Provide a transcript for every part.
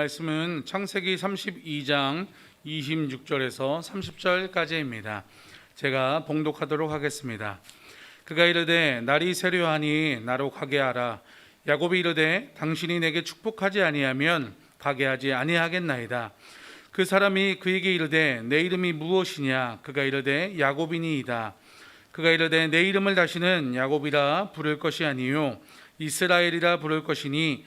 말씀은 창세기 32장 26절에서 30절까지입니다. 제가 봉독하도록 하겠습니다. 그가 이르되 날이 세려하니 나로 가게 하라. 야곱이 이르되 당신이 내게 축복하지 아니하면 가게 하지 아니하겠나이다. 그 사람이 그에게 이르되 내 이름이 무엇이냐? 그가 이르되 야곱이니이다. 그가 이르되 내 이름을 다시는 야곱이라 부를 것이 아니요 이스라엘이라 부를 것이니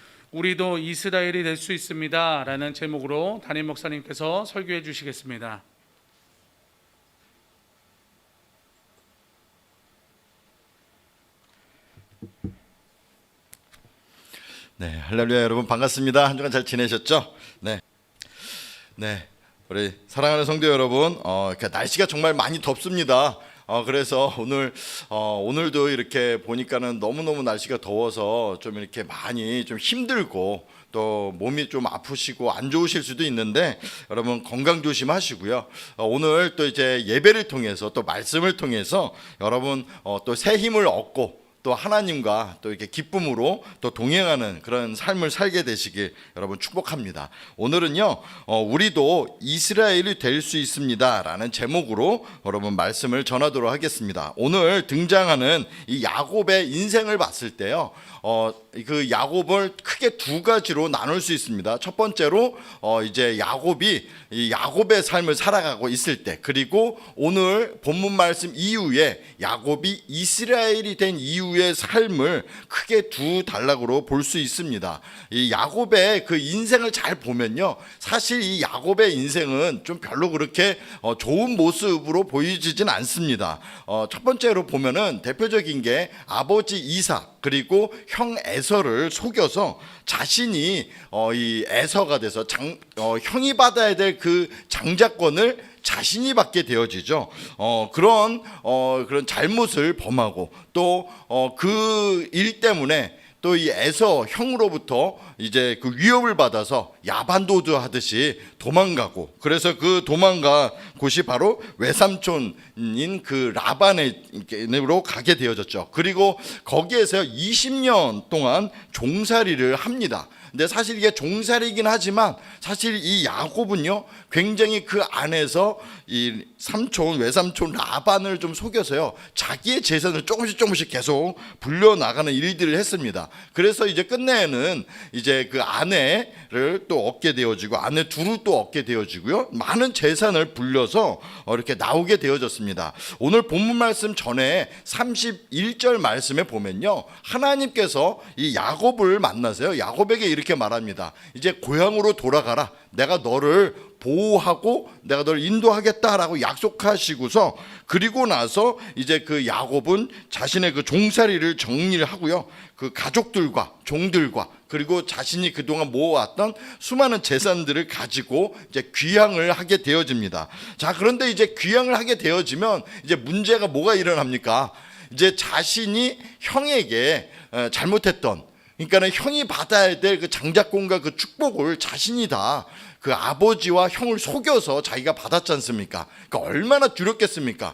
우리도 이스라엘이 될 수 있습니다 라는 제목으로 담임 목사님께서 설교해 주시겠습니다. 네, 할렐루야 여러분 반갑습니다. 한 주간 잘 지내셨죠? 네, 네, 우리 사랑하는 성도 여러분, 어, 날씨가 정말 많이 덥습니다. 어, 그래서 오늘 어, 오늘도 이렇게 보니까는 너무 너무 날씨가 더워서 좀 이렇게 많이 좀 힘들고 또 몸이 좀 아프시고 안 좋으실 수도 있는데 여러분 건강 조심하시고요. 어, 오늘 또 이제 예배를 통해서 또 말씀을 통해서 여러분 어, 또 새 힘을 얻고 또 하나님과 또 이렇게 기쁨으로 또 동행하는 그런 삶을 살게 되시길 여러분 축복합니다. 오늘은요, 어, 우리도 이스라엘이 될 수 있습니다 라는 제목으로 여러분 말씀을 전하도록 하겠습니다. 오늘 등장하는 이 야곱의 인생을 봤을 때요, 어, 그 야곱을 크게 두 가지로 나눌 수 있습니다. 첫 번째로 어, 이제 야곱이 이 야곱의 삶을 살아가고 있을 때, 그리고 오늘 본문 말씀 이후에 야곱이 이스라엘이 된 이후의 삶을 크게 두 단락으로 볼 수 있습니다. 이 야곱의 그 인생을 잘 보면요, 사실 이 야곱의 인생은 좀 별로 그렇게 어, 좋은 모습으로 보이지진 않습니다. 어, 첫 번째로 보면은 대표적인 게 아버지 이삭 그리고 형 에서를 속여서 자신이 어, 이 에서가 돼서 장, 어, 형이 받아야 될 그 장자권을 자신이 받게 되어지죠. 어, 그런 어, 그런 잘못을 범하고 또 그 일 때문에 또 이 에서 형으로부터 이제 그 위협을 받아서 야반도주 하듯이 도망가고 그래서 그 도망가 곳이 바로 외삼촌인 그 라반으로 가게 되어졌죠. 그리고 거기에서 20년 동안 종살이를 합니다. 근데 사실 이게 종살이긴 하지만 사실 이 야곱은요 굉장히 그 안에서 이 삼촌 외삼촌 라반을 좀 속여서요 자기의 재산을 조금씩 조금씩 계속 불려 나가는 일들을 했습니다. 그래서 이제 끝내는 이제 그 아내를 또 얻게 되어지고 아내 둘을 또 얻게 되어지고요 많은 재산을 불려서 어, 이렇게 나오게 되어졌습니다. 오늘 본문 말씀 전에 31절 말씀에 보면요 하나님께서 이 야곱을 만나세요. 야곱에게 이렇게 말합니다. 이제 고향으로 돌아가라. 내가 너를 보호하고 내가 너를 인도하겠다라고 약속하시고서 그리고 나서 이제 그 야곱은 자신의 그 종살이를 정리를 하고요. 그 가족들과 종들과 그리고 자신이 그동안 모아왔던 수많은 재산들을 가지고 이제 귀향을 하게 되어집니다. 자, 그런데 이제 귀향을 하게 되어지면 이제 문제가 뭐가 일어납니까? 이제 자신이 형에게 어, 잘못했던 그러니까는 형이 받아야 될 그 장자권과 그 축복을 자신이 다 그 아버지와 형을 속여서 자기가 받았지 않습니까? 그러니까 얼마나 두렵겠습니까?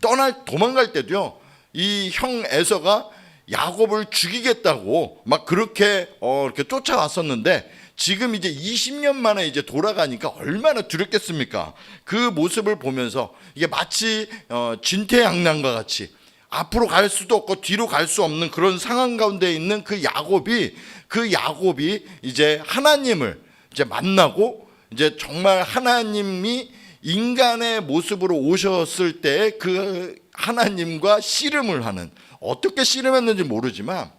떠날 도망갈 때도요. 이 형 에서가 야곱을 죽이겠다고 막 그렇게 어 이렇게 쫓아왔었는데 지금 이제 20년 만에 이제 돌아가니까 얼마나 두렵겠습니까? 그 모습을 보면서 이게 마치 어 진퇴양난과 같이 앞으로 갈 수도 없고 뒤로 갈 수 없는 그런 상황 가운데 있는 그 야곱이 그 야곱이 이제 하나님을 이제 만나고 이제 정말 하나님이 인간의 모습으로 오셨을 때 그 하나님과 씨름을 하는 어떻게 씨름했는지 모르지만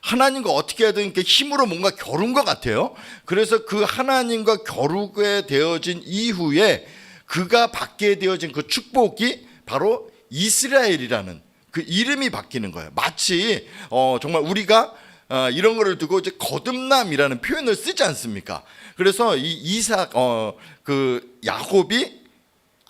하나님과 어떻게 해야 되니까 힘으로 뭔가 겨룬 것 같아요. 그래서 그 하나님과 겨루게 되어진 이후에 그가 받게 되어진 그 축복이 바로 이스라엘이라는 그 이름이 바뀌는 거예요. 마치 어, 정말 우리가 어, 이런 거를 두고 이제 거듭남이라는 표현을 쓰지 않습니까? 그래서 이 이삭 어, 그 야곱이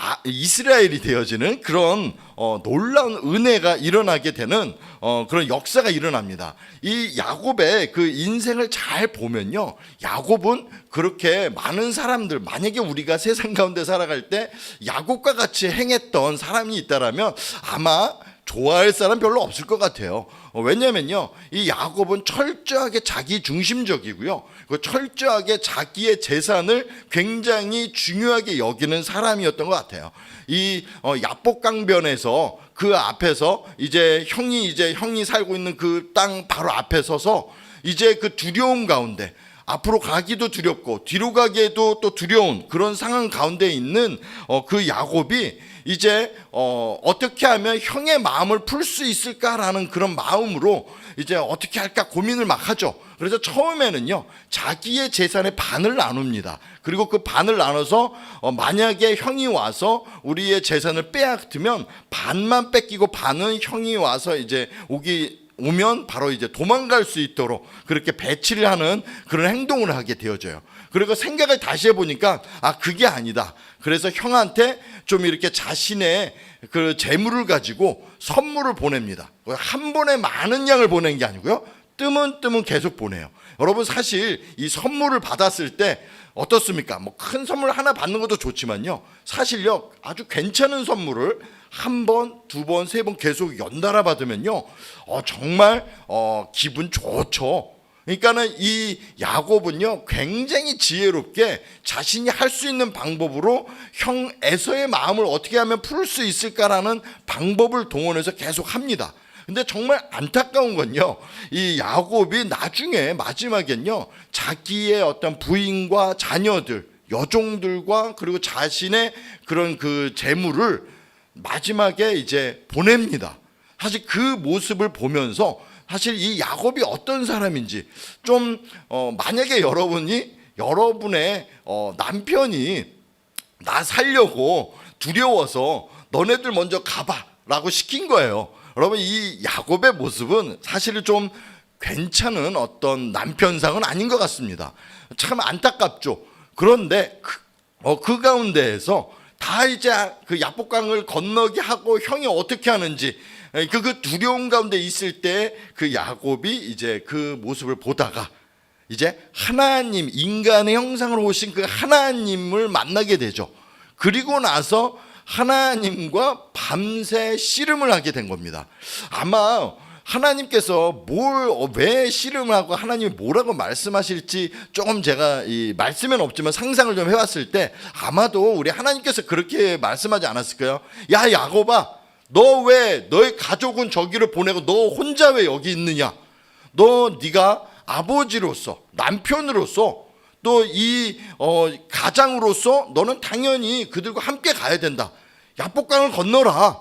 아, 이스라엘이 되어지는 그런 어, 놀라운 은혜가 일어나게 되는 어, 그런 역사가 일어납니다. 이 야곱의 그 인생을 잘 보면요, 야곱은 그렇게 많은 사람들 만약에 우리가 세상 가운데 살아갈 때 야곱과 같이 행했던 사람이 있다라면 아마 좋아할 사람 별로 없을 것 같아요. 어, 왜냐면요, 이 야곱은 철저하게 자기 중심적이고요. 그 철저하게 자기의 재산을 굉장히 중요하게 여기는 사람이었던 것 같아요. 이 어, 야복강변에서 그 앞에서 이제 형이 이제 형이 살고 있는 그 땅 바로 앞에 서서 이제 그 두려움 가운데 앞으로 가기도 두렵고 뒤로 가기에도 또 두려운 그런 상황 가운데 있는 어, 그 야곱이 이제 어, 어떻게 하면 형의 마음을 풀 수 있을까라는 그런 마음으로 이제 어떻게 할까 고민을 막 하죠. 그래서 처음에는요 자기의 재산의 반을 나눕니다. 그리고 그 반을 나눠서 어, 만약에 형이 와서 우리의 재산을 빼앗으면 반만 뺏기고 반은 형이 와서 이제 오기 오면 바로 이제 도망갈 수 있도록 그렇게 배치를 하는 그런 행동을 하게 되어져요. 그리고 생각을 다시 해보니까 아 그게 아니다. 그래서 형한테 좀 이렇게 자신의 그 재물을 가지고 선물을 보냅니다. 한 번에 많은 양을 보낸 게 아니고요. 뜨문뜨문 계속 보내요. 여러분 사실 이 선물을 받았을 때 어떻습니까? 뭐 큰 선물 하나 받는 것도 좋지만요. 사실요 아주 괜찮은 선물을 한 번, 두 번, 세 번 계속 연달아 받으면요, 어, 정말 어, 기분 좋죠. 그러니까는 이 야곱은요 굉장히 지혜롭게 자신이 할 수 있는 방법으로 형 에서의 마음을 어떻게 하면 풀 수 있을까라는 방법을 동원해서 계속 합니다. 근데 정말 안타까운 건요. 이 야곱이 나중에 마지막엔요. 자기의 어떤 부인과 자녀들, 여종들과 그리고 자신의 그런 그 재물을 마지막에 이제 보냅니다. 사실 그 모습을 보면서 사실 이 야곱이 어떤 사람인지 좀 어, 만약에 여러분이 여러분의 어, 남편이 나 살려고 두려워서 너네들 먼저 가봐라고 시킨 거예요. 여러분 이 야곱의 모습은 사실은 좀 괜찮은 어떤 남편상은 아닌 것 같습니다. 참 안타깝죠. 그런데 그, 어, 그 가운데에서 다 이제 그 야복강을 건너게 하고 형이 어떻게 하는지 그, 그 두려움 가운데 있을 때 그 야곱이 이제 그 모습을 보다가 이제 하나님 인간의 형상으로 오신 그 하나님을 만나게 되죠. 그리고 나서 하나님과 밤새 씨름을 하게 된 겁니다. 아마 하나님께서 뭘 왜 씨름을 하고 하나님이 뭐라고 말씀하실지 조금 제가 이 말씀은 없지만 상상을 좀 해왔을 때 아마도 우리 하나님께서 그렇게 말씀하지 않았을까요? 야 야곱아, 너 왜 너의 가족은 저기를 보내고 너 혼자 왜 여기 있느냐? 너 네가 아버지로서 남편으로서 또이 어, 가장으로서 너는 당연히 그들과 함께 가야 된다. 야복강을 건너라.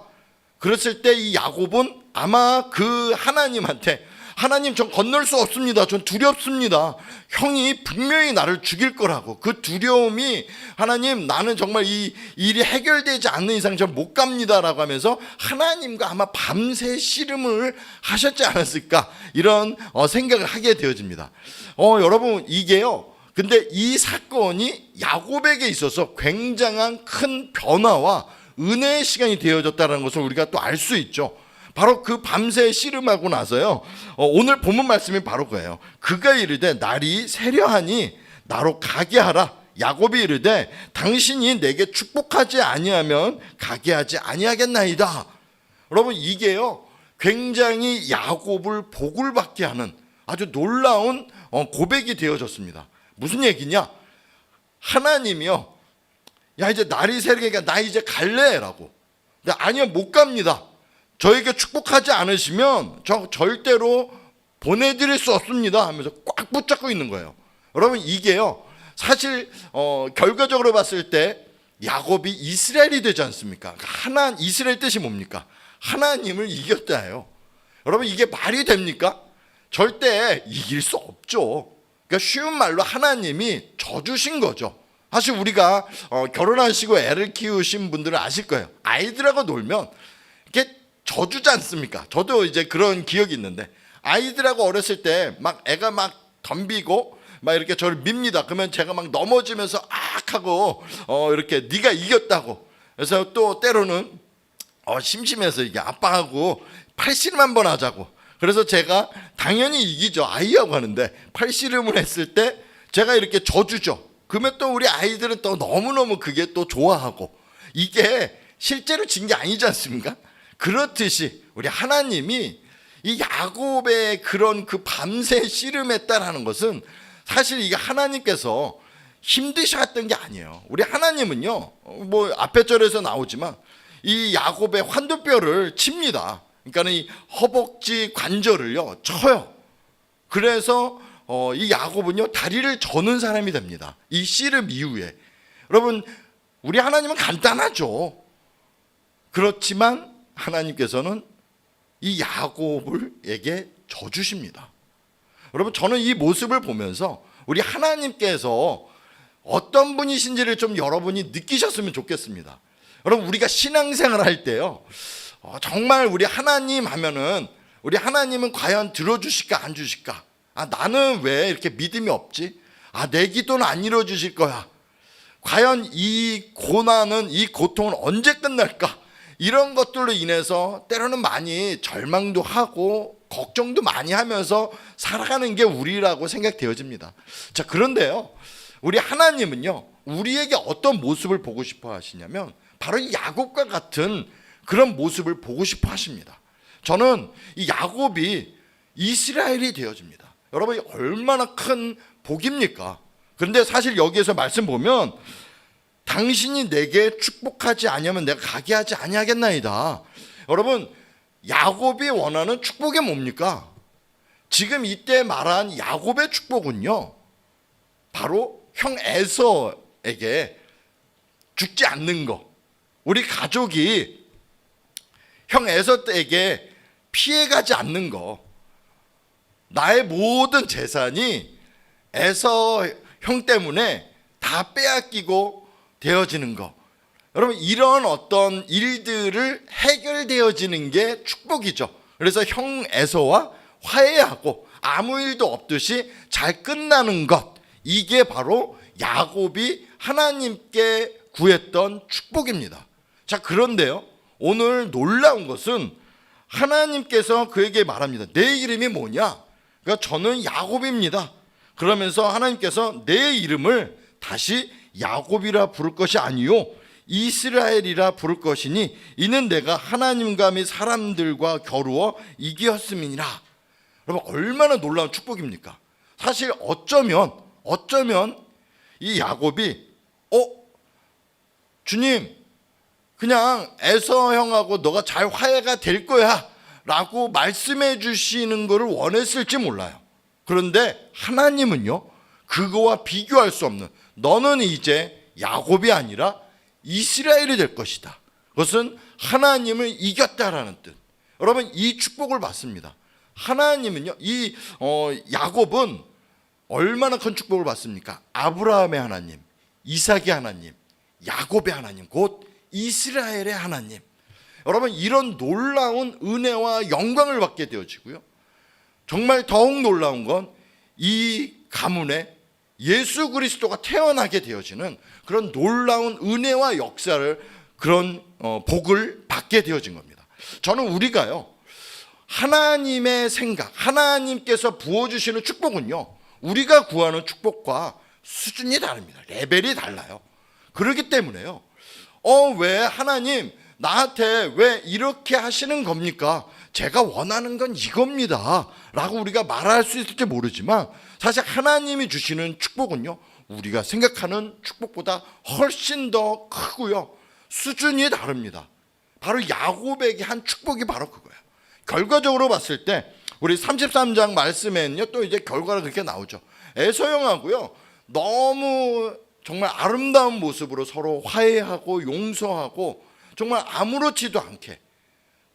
그랬을 때 이 야곱은 아마 그 하나님한테 하나님 전 건널 수 없습니다. 전 두렵습니다. 형이 분명히 나를 죽일 거라고. 그 두려움이 하나님 나는 정말 이 일이 해결되지 않는 이상 전 못 갑니다라고 하면서 하나님과 아마 밤새 씨름을 하셨지 않았을까 이런 어, 생각을 하게 되어집니다. 어, 여러분 이게요. 근데 이 사건이 야곱에게 있어서 굉장한 큰 변화와 은혜의 시간이 되어졌다는 것을 우리가 또 알 수 있죠. 바로 그 밤새 씨름하고 나서요. 어, 오늘 본문 말씀이 바로 그예요. 그가 이르되 날이 세려하니 나로 가게 하라. 야곱이 이르되 당신이 내게 축복하지 아니하면 가게 하지 아니하겠나이다. 여러분 이게요. 굉장히 야곱을 복을 받게 하는 아주 놀라운 어, 고백이 되어졌습니다. 무슨 얘기냐? 하나님이요. 야 이제 날이 새르니까 나 이제 갈래라고. 아니요 못 갑니다. 저에게 축복하지 않으시면 저 절대로 보내드릴 수 없습니다 하면서 꽉 붙잡고 있는 거예요. 여러분 이게요 사실 어, 결과적으로 봤을 때 야곱이 이스라엘이 되지 않습니까? 하나 이스라엘 뜻이 뭡니까? 하나님을 이겼다예요. 여러분 이게 말이 됩니까? 절대 이길 수 없죠. 그러니까 쉬운 말로 하나님이 져주신 거죠. 사실 우리가 어, 결혼하시고 애를 키우신 분들은 아실 거예요. 아이들하고 놀면 져주지 않습니까? 저도 이제 그런 기억이 있는데 아이들하고 어렸을 때 막 애가 막 덤비고 막 이렇게 저를 밉니다. 그러면 제가 막 넘어지면서 악 하고 어 이렇게 네가 이겼다고 그래서 또 때로는 어, 심심해서 이게 아빠하고 팔씨름 한 번 하자고. 그래서 제가 당연히 이기죠. 아이하고 하는데 팔씨름을 했을 때 제가 이렇게 져주죠. 그러면 또 우리 아이들은 또 너무너무 그게 또 좋아하고 이게 실제로 진 게 아니지 않습니까? 그렇듯이 우리 하나님이 이 야곱의 그런 그 밤새 씨름했다라는 것은 사실 이게 하나님께서 힘드셨던 게 아니에요. 우리 하나님은요, 어, 뭐 앞에 절에서 나오지만 이 야곱의 환도뼈를 칩니다. 그러니까 이 허벅지 관절을요 쳐요. 그래서 어, 이 야곱은요 다리를 저는 사람이 됩니다. 이 씨름 이후에 여러분 우리 하나님은 간단하죠. 그렇지만 하나님께서는 이 야곱을에게 져주십니다. 여러분 저는 이 모습을 보면서 우리 하나님께서 어떤 분이신지를 좀 여러분이 느끼셨으면 좋겠습니다. 여러분 우리가 신앙생활 할 때요 어, 정말 우리 하나님 하면은 우리 하나님은 과연 들어주실까 안 주실까? 아 나는 왜 이렇게 믿음이 없지? 아 내 기도는 안 이루어주실 거야. 과연 이 고난은 이 고통은 언제 끝날까? 이런 것들로 인해서 때로는 많이 절망도 하고 걱정도 많이 하면서 살아가는 게 우리라고 생각되어집니다. 자, 그런데요. 우리 하나님은요. 우리에게 어떤 모습을 보고 싶어 하시냐면 바로 이 야곱과 같은 그런 모습을 보고 싶어 하십니다. 저는 이 야곱이 이스라엘이 되어집니다. 여러분 얼마나 큰 복입니까? 그런데 사실 여기에서 말씀 보면 당신이 내게 축복하지 아니하면 내가 가게 하지 아니하겠나이다. 여러분 야곱이 원하는 축복이 뭡니까? 지금 이때 말한 야곱의 축복은요. 바로 형 에서에게 죽지 않는 거. 우리 가족이 형 에서에게 피해가지 않는 거. 나의 모든 재산이 에서 형 때문에 다 빼앗기고 되어지는 거. 여러분 이런 어떤 일들을 해결되어지는 게 축복이죠. 그래서 형 에서와 화해하고 아무 일도 없듯이 잘 끝나는 것. 이게 바로 야곱이 하나님께 구했던 축복입니다. 자, 그런데요. 오늘 놀라운 것은 하나님께서 그에게 말합니다. 내 이름이 뭐냐? 그러니까 저는 야곱입니다. 그러면서 하나님께서 내 이름을 다시 야곱이라 부를 것이 아니요 이스라엘이라 부를 것이니 이는 내가 하나님과 및 사람들과 겨루어 이기었음이니라. 여러분 얼마나 놀라운 축복입니까? 사실 어쩌면 어쩌면 이 야곱이 어 주님 그냥 에서 형하고 너가 잘 화해가 될 거야 라고 말씀해 주시는 것을 원했을지 몰라요. 그런데 하나님은요, 그거와 비교할 수 없는 너는 이제 야곱이 아니라 이스라엘이 될 것이다. 그것은 하나님을 이겼다라는 뜻. 여러분, 이 축복을 받습니다. 하나님은요, 이 어, 야곱은 얼마나 큰 축복을 받습니까? 아브라함의 하나님, 이삭의 하나님, 야곱의 하나님, 곧 이스라엘의 하나님. 여러분 이런 놀라운 은혜와 영광을 받게 되어지고요. 정말 더욱 놀라운 건 이 가문에 예수 그리스도가 태어나게 되어지는 그런 놀라운 은혜와 역사를 그런 어, 복을 받게 되어진 겁니다. 저는 우리가요 하나님의 생각, 하나님께서 부어주시는 축복은요 우리가 구하는 축복과 수준이 다릅니다. 레벨이 달라요. 그렇기 때문에요. 어, 왜 하나님 나한테 왜 이렇게 하시는 겁니까? 제가 원하는 건 이겁니다. 라고 우리가 말할 수 있을지 모르지만 사실 하나님이 주시는 축복은요. 우리가 생각하는 축복보다 훨씬 더 크고요. 수준이 다릅니다. 바로 야곱에게 한 축복이 바로 그거예요. 결과적으로 봤을 때 우리 33장 말씀에는요. 또 이제 결과가 그렇게 나오죠. 에서형하고요. 너무 정말 아름다운 모습으로 서로 화해하고 용서하고 정말 아무렇지도 않게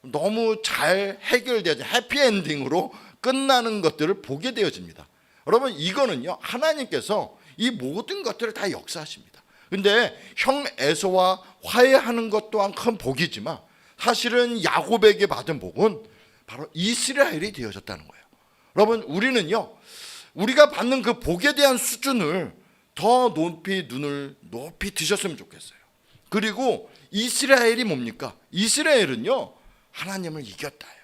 너무 잘 해결되지 해피엔딩으로 끝나는 것들을 보게 되어집니다. 여러분 이거는요 하나님께서 이 모든 것들을 다 역사하십니다. 근데 형 에서와 화해하는 것 또한 큰 복이지만 사실은 야곱에게 받은 복은 바로 이스라엘이 되어졌다는 거예요. 여러분 우리는요 우리가 받는 그 복에 대한 수준을 더 높이 눈을 높이 드셨으면 좋겠어요. 그리고 이스라엘이 뭡니까? 이스라엘은요 하나님을 이겼다요.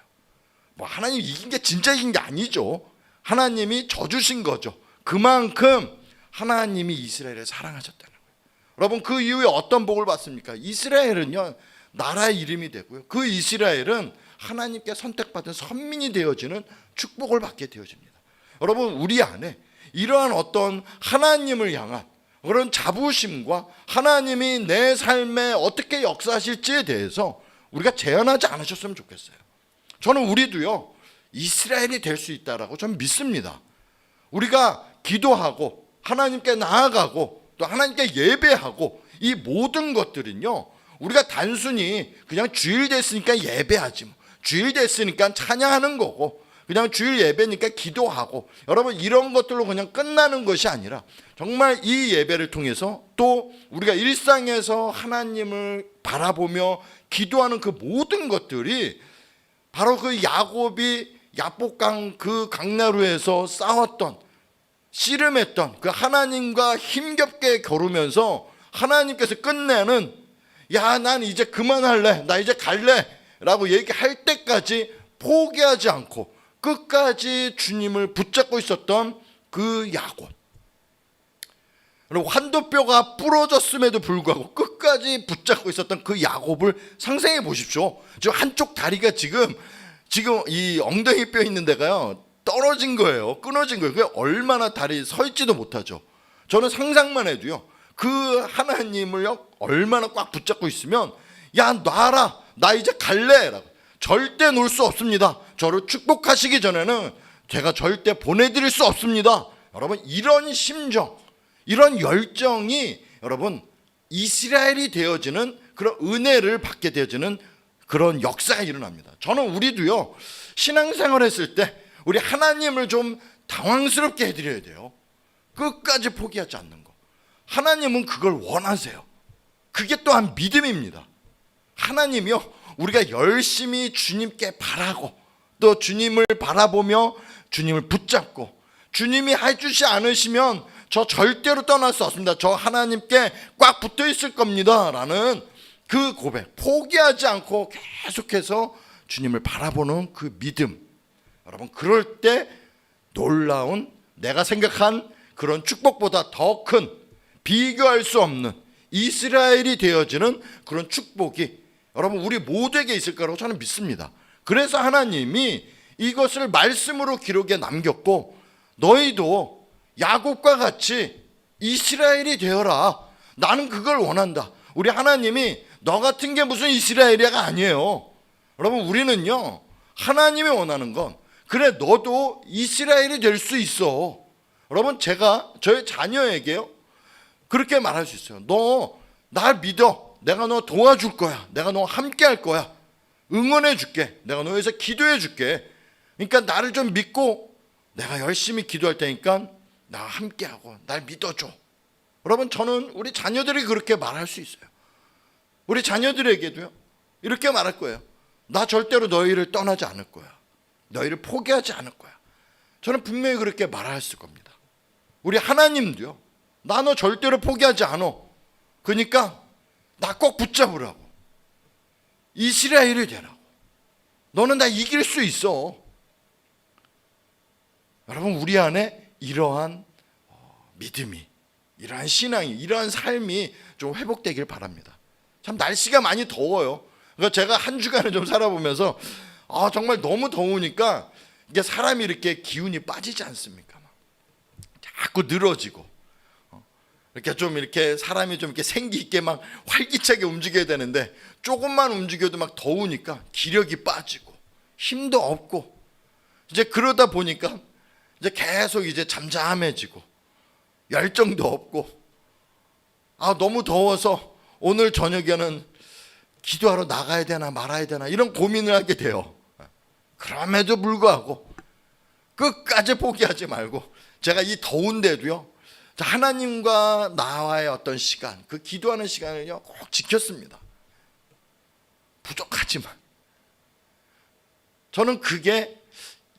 뭐 하나님 이긴 게 진짜 이긴 게 아니죠. 하나님이 져주신 거죠. 그만큼 하나님이 이스라엘을 사랑하셨다는 거예요. 여러분 그 이후에 어떤 복을 받습니까? 이스라엘은요 나라의 이름이 되고요. 그 이스라엘은 하나님께 선택받은 선민이 되어지는 축복을 받게 되어집니다. 여러분 우리 안에 이러한 어떤 하나님을 향한 그런 자부심과 하나님이 내 삶에 어떻게 역사하실지에 대해서 우리가 제한하지 않으셨으면 좋겠어요. 저는 우리도요 이스라엘이 될 수 있다라고 저는 믿습니다. 우리가 기도하고 하나님께 나아가고 또 하나님께 예배하고 이 모든 것들은요 우리가 단순히 그냥 주일 됐으니까 예배하지 뭐. 주일 됐으니까 찬양하는 거고 그냥 주일 예배니까 기도하고. 여러분 이런 것들로 그냥 끝나는 것이 아니라 정말 이 예배를 통해서 또 우리가 일상에서 하나님을 바라보며 기도하는 그 모든 것들이 바로 그 야곱이 야복강 그 강나루에서 싸웠던 씨름했던 그 하나님과 힘겹게 겨루면서 하나님께서 끝내는 야 난 이제 그만할래 나 이제 갈래 라고 얘기할 때까지 포기하지 않고 끝까지 주님을 붙잡고 있었던 그 야곱 그리고 환도뼈가 부러졌음에도 불구하고 끝까지 붙잡고 있었던 그 야곱을 상상해 보십시오. 저 한쪽 다리가 지금 지금 이 엉덩이 뼈 있는 데가요 떨어진 거예요. 끊어진 거예요. 그게 얼마나 다리 서 있지도 못하죠. 저는 상상만 해도요. 그 하나님을요 얼마나 꽉 붙잡고 있으면 야 놔라 나 이제 갈래라고 절대 놓을 수 없습니다. 저를 축복하시기 전에는 제가 절대 보내드릴 수 없습니다. 여러분 이런 심정 이런 열정이 여러분 이스라엘이 되어지는 그런 은혜를 받게 되어지는 그런 역사가 일어납니다. 저는 우리도요 신앙생활 했을 때 우리 하나님을 좀 당황스럽게 해드려야 돼요. 끝까지 포기하지 않는 거. 하나님은 그걸 원하세요. 그게 또한 믿음입니다. 하나님이요 우리가 열심히 주님께 바라고 또 주님을 바라보며 주님을 붙잡고 주님이 해주지 않으시면 저 절대로 떠날 수 없습니다. 저 하나님께 꽉 붙어 있을 겁니다. 라는 그 고백, 포기하지 않고 계속해서 주님을 바라보는 그 믿음. 여러분, 그럴 때 놀라운 내가 생각한 그런 축복보다 더 큰 비교할 수 없는 이스라엘이 되어지는 그런 축복이 여러분, 우리 모두에게 있을 거라고 저는 믿습니다. 그래서 하나님이 이것을 말씀으로 기록에 남겼고 너희도 야곱과 같이 이스라엘이 되어라. 나는 그걸 원한다. 우리 하나님이 너 같은 게 무슨 이스라엘이가 아니에요. 여러분 우리는요 하나님이 원하는 건 그래 너도 이스라엘이 될 수 있어. 여러분 제가 저의 자녀에게요 그렇게 말할 수 있어요. 너 날 믿어. 내가 너 도와줄 거야. 내가 너 함께 할 거야. 응원해 줄게. 내가 너에 위해서 기도해 줄게. 그러니까 나를 좀 믿고 내가 열심히 기도할 테니까 나 함께 하고 날 믿어줘. 여러분 저는 우리 자녀들이 그렇게 말할 수 있어요. 우리 자녀들에게도요 이렇게 말할 거예요. 나 절대로 너희를 떠나지 않을 거야. 너희를 포기하지 않을 거야. 저는 분명히 그렇게 말할 겁니다. 우리 하나님도요. 나 너 절대로 포기하지 않아. 그러니까 나 꼭 붙잡으라고. 이스라엘이 되라고. 너는 나 이길 수 있어. 여러분 우리 안에 이러한 어, 믿음이 이러한 신앙이 이러한 삶이 좀 회복되길 바랍니다. 참 날씨가 많이 더워요. 그러니까 제가 한 주간을 좀 살아보면서 아 정말 너무 더우니까 이게 사람이 이렇게 기운이 빠지지 않습니까? 막. 자꾸 늘어지고 어, 이렇게 좀 이렇게 사람이 좀 이렇게 생기 있게 막 활기차게 움직여야 되는데 조금만 움직여도 막 더우니까 기력이 빠지고 힘도 없고 이제 그러다 보니까 이제 계속 이제 잠잠해지고 열정도 없고 아 너무 더워서 오늘 저녁에는 기도하러 나가야 되나 말아야 되나 이런 고민을 하게 돼요. 그럼에도 불구하고 끝까지 포기하지 말고 제가 이 더운데도요 하나님과 나와의 어떤 시간 그 기도하는 시간을요 꼭 지켰습니다. 부족하지만 저는 그게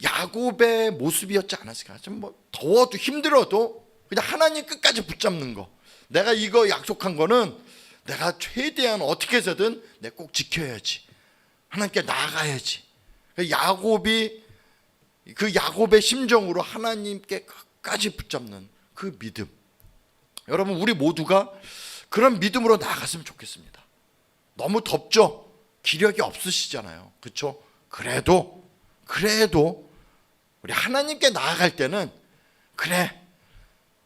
야곱의 모습이었지 않았을까? 좀 뭐 더워도 힘들어도 그냥 하나님 끝까지 붙잡는 거. 내가 이거 약속한 거는 내가 최대한 어떻게 해서든 내 꼭 지켜야지. 하나님께 나아가야지. 그 야곱이 그 야곱의 심정으로 하나님께 끝까지 붙잡는 그 믿음. 여러분 우리 모두가 그런 믿음으로 나아갔으면 좋겠습니다. 너무 덥죠? 기력이 없으시잖아요. 그렇죠? 그래도 그래도 우리 하나님께 나아갈 때는 그래.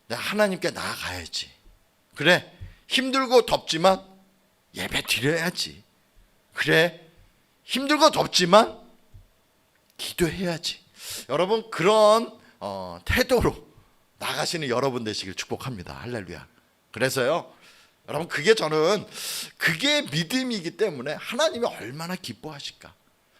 내가 하나님께 나아가야지. 그래. 힘들고 덥지만 예배 드려야지. 그래. 힘들고 덥지만 기도해야지. 여러분 그런 어, 태도로 나가시는 여러분 되시길 축복합니다. 할렐루야. 그래서요. 여러분 그게 저는 그게 믿음이기 때문에 하나님이 얼마나 기뻐하실까.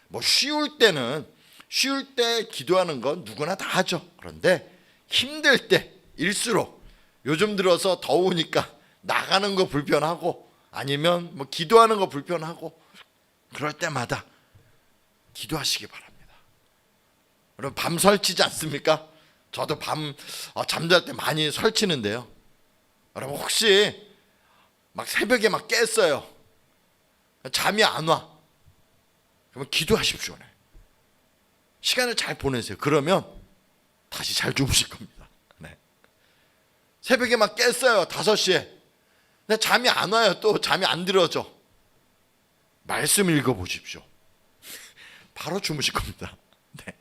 뭐 쉬울 때는 쉬울 때 기도하는 건 누구나 다 하죠. 그런데 힘들 때 일수록 요즘 들어서 더우니까 나가는 거 불편하고 아니면 뭐 기도하는 거 불편하고 그럴 때마다 기도하시기 바랍니다. 여러분 밤 설치지 않습니까? 저도 밤 어, 잠잘 때 많이 설치는데요. 여러분 혹시 막 새벽에 막 깼어요. 잠이 안 와. 그러면 기도하십시오. 네. 시간을 잘 보내세요. 그러면 다시 잘 주무실 겁니다. 네. 새벽에 막 깼어요. 5시에. 근데 잠이 안 와요. 또 잠이 안 들어져. 말씀 읽어 보십시오. 바로 주무실 겁니다. 네.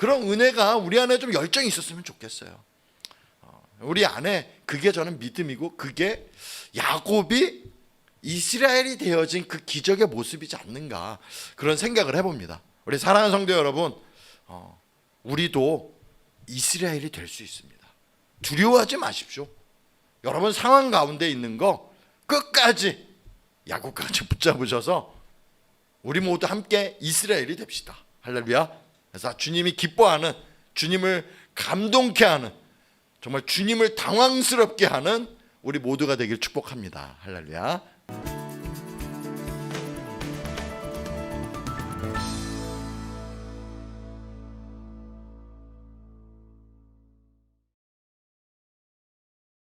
그런 은혜가 우리 안에 좀 열정이 있었으면 좋겠어요. 어, 우리 안에 그게 저는 믿음이고 그게 야곱이 이스라엘이 되어진 그 기적의 모습이지 않는가 그런 생각을 해봅니다. 우리 사랑하는 성도 여러분, 어, 우리도 이스라엘이 될 수 있습니다. 두려워하지 마십시오. 여러분 상황 가운데 있는 거 끝까지 야곱까지 붙잡으셔서 우리 모두 함께 이스라엘이 됩시다. 할렐루야. 그래서 주님이 기뻐하는 주님을 감동케 하는 정말 주님을 당황스럽게 하는 우리 모두가 되길 축복합니다. 할렐루야.